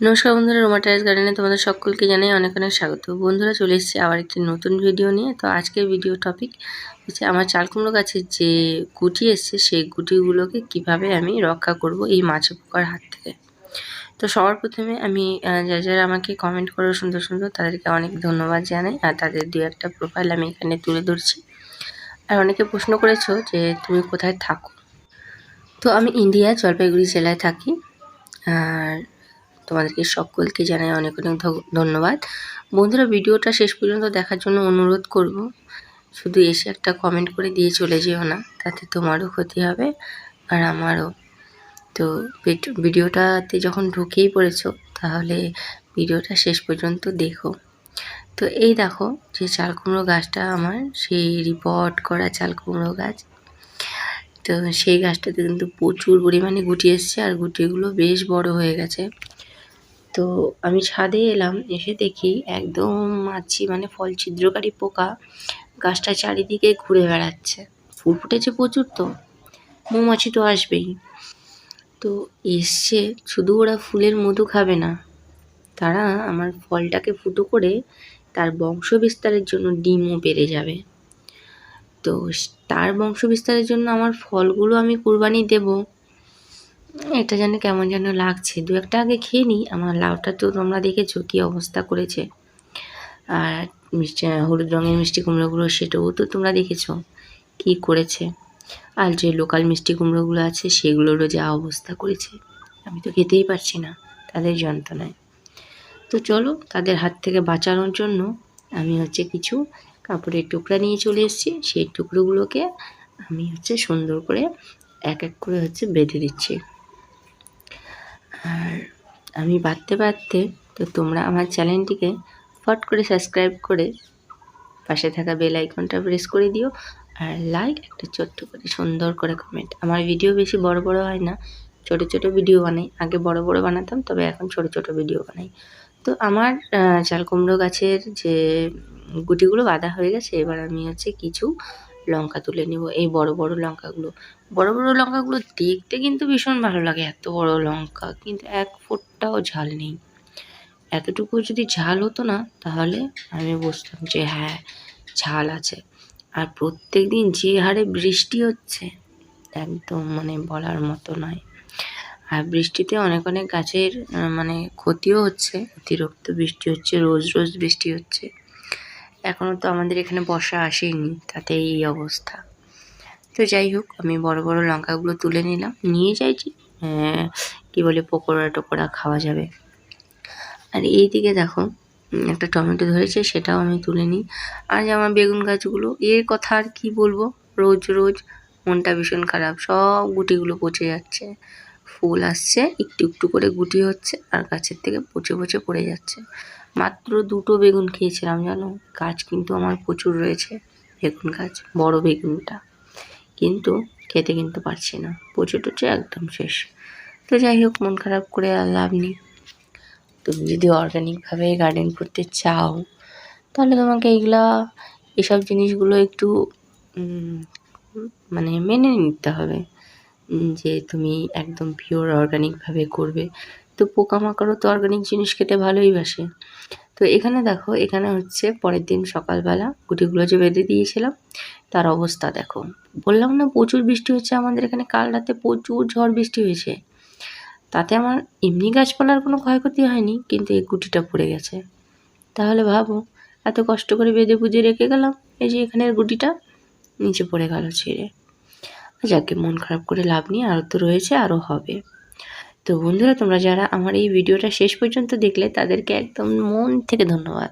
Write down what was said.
নমস্কার বন্ধুরা, রোমা টাইস গার্ডেনে তোমাদের সকলকে জানাই অনেক অনেক স্বাগত। বন্ধুরা, চলে এসেছি আবার একটি নতুন ভিডিও নিয়ে। তো আজকের ভিডিও টপিক হচ্ছে আমার চাল কুমড়ো গাছের যে গুটি এসছে, সেই গুটিগুলোকে কীভাবে আমি রক্ষা করব এই মাছি পোকার হাত থেকে। তো সবার প্রথমে আমি যারা যারা আমাকে কমেন্ট করো সুন্দর সুন্দর, তাদেরকে অনেক ধন্যবাদ জানাই। আর তাদের দু একটা প্রোফাইল আমি এখানে তুলে ধরছি। আর অনেকে প্রশ্ন করেছ যে তুমি কোথায় থাকো? তো আমি ইন্ডিয়া জলপাইগুড়ি জেলায় থাকি। আর তোমাদেরকে সকলকে জানাই অনেক অনেক ধন্যবাদ। বন্ধুরা, ভিডিওটা শেষ পর্যন্ত দেখার জন্য অনুরোধ করব, শুধু এসে একটা কমেন্ট করে দিয়ে চলে যেও না, তাতে তোমারও ক্ষতি হবে আর আমারও। তো ভিডিওটাতে যখন ঢুকেই পড়েছো, তাহলে ভিডিওটা শেষ পর্যন্ত দেখো। তো এই দেখো যে চাল কুমড়ো গাছটা আমার, সেই রিপোর্ট করা চাল কুমড়ো গাছ। তো সেই গাছটাতে কিন্তু প্রচুর পরিমাণে গুটি এসছে, আর গুটিগুলো বেশ বড় হয়ে গেছে। তো আমি ছাদে এলাম, এসে দেখি একদম মাছি মানে ফল ছিদ্রকারী পোকা গাছটা চারিদিকে ঘুরে বেড়াচ্ছে। ফুল ফুটেছে প্রচুর তো, মৌমাছি তো আসবেই। তো এসছে, শুধু ওরা ফুলের মধু খাবে না, তারা আমার ফলটাকে ফুটো করে তার বংশ বিস্তারের জন্য ডিমও বেড়ে যাবে। তো তার বংশ বিস্তারের জন্য আমার ফলগুলো আমি কুরবানি দেবো। এটা যেন কেমন যেন লাগছে। দু একটা আগে খেয়ে নিই, আমার লাউটা তো তোমরা দেখেছ কী অবস্থা করেছে। আর মিষ্টি, হলুদ রঙের মিষ্টি কুমড়োগুলো সেটাও তো তোমরা দেখেছ কী করেছে। আর যে লোকাল মিষ্টি কুমড়োগুলো আছে, সেগুলোরও যা অবস্থা করেছে, আমি তো খেতেই পারছি না, তাদের যন্ত্রণায়। তো চলো, তাদের হাত থেকে বাঁচানোর জন্য আমি হচ্ছে কিছু কাপড়ের টুকরা নিয়ে চলে এসেছি। সেই টুকরোগুলোকে আমি হচ্ছে সুন্দর করে এক এক করে হচ্ছে বেঁধে দিচ্ছি। আর আমি বাড়তে বাড়তে তো তোমরা আমার চ্যানেলটিকে ফট করে সাবস্ক্রাইব করে পাশে থাকা বেল আইকনটা প্রেস করে দিও আর লাইক একটা ছোট্ট করে সুন্দর করে কমেন্ট আমার ভিডিও বেশি বড় বড় হয় না, ছোট ছোট ভিডিও বানাই। আগে বড় বড় বানাতাম, তবে এখন ছোট ছোট ভিডিও বানাই। তো আমার চাল কুমড়ো গাছের যে গুটিগুলো বাঁধা হয়ে গেছে, এবার আমি হচ্ছে কিছু লঙ্কা তুলে নিব, এই বড় বড় লঙ্কাগুলো। বড় বড় লঙ্কাগুলো দেখতে কিন্তু ভীষণ ভালো লাগে, এত বড় লঙ্কা, কিন্তু এক ফোঁটাও ঝাল নেই। এতটুকু যদি ঝাল হতো না, তাহলে আমি বুঝতাম যে হ্যাঁ ঝাল আছে। আর প্রত্যেক দিন যে হারে বৃষ্টি হচ্ছে, একদম মানে বলার মতো নয়। আর বৃষ্টিতে অনেক অনেক গাছের মানে ক্ষতিও হচ্ছে, অতিরিক্ত বৃষ্টি হচ্ছে, রোজ রোজ বৃষ্টি হচ্ছে। এখনও তো আমাদের এখানে বর্ষা আসেনি তাতে এই অবস্থা। তো যাই হোক, আমি বড় বড় লঙ্কাগুলো তুলে নিলাম, নিয়ে যাইছি। কী বলে, পকোড়া টোকোড়া খাওয়া যাবে। আর এই দিকে দেখো একটা টমেটো ধরেছে, সেটাও আমি তুলে নিই। আর যে আমার বেগুন গাছগুলো, এর কথা আর কি বলব? রোজ রোজ মনটা ভীষণ খারাপ, সব গুটিগুলো পচে যাচ্ছে। ফুল আসছে, একটু একটু করে গুটি হচ্ছে, আর গাছের থেকে পচে পচে পড়ে যাচ্ছে। মাত্র দুটো বেগুন খেয়েছিলাম, জানো? গাছ কিন্তু আমার প্রচুর রয়েছে, বেগুন গাছ, বড় বেগুনটা। কিন্তু খেতে কিন্তু পারছি না, পচে টচে একদম শেষ। তো যাই হোক, মন খারাপ করে আর লাভ নেই। তুমি যদি অর্গ্যানিকভাবে গার্ডেন করতে চাও, তাহলে তোমাকে এইগুলা, এসব জিনিসগুলো একটু মানে মেনে নিতে হবে, যে তুমি একদম পিওর অর্গ্যানিকভাবে করবে। তো পোকামাকড়ও তো অর্গানিক জিনিস খেতে ভালোই বাসে। তো এখানে দেখো, এখানে হচ্ছে পরের দিন সকালবেলা গুটিগুলো যে বেঁধে দিয়েছিলাম, তার অবস্থা দেখো। বললাম না প্রচুর বৃষ্টি হচ্ছে আমাদের এখানে, কাল রাতে প্রচুর ঝড় বৃষ্টি হয়েছে। তাতে আমার এমনি গাছপালার কোনো ক্ষয়ক্ষতি হয়নি, কিন্তু এই গুটিটা পড়ে গেছে। তাহলে ভাবো, এত কষ্ট করে বেঁধে বুঝে রেখে গেলাম, এই যে এখানের গুটিটা নিচে পড়ে গেল ছিঁড়ে। যাকে মন খারাপ করে লাভ নেই আরও তো রয়েছে আরও হবে। তো বন্ধুরা, তোমরা যারা আমার এই ভিডিওটা শেষ পর্যন্ত দেখলে, তাদেরকে একদম মন থেকে ধন্যবাদ।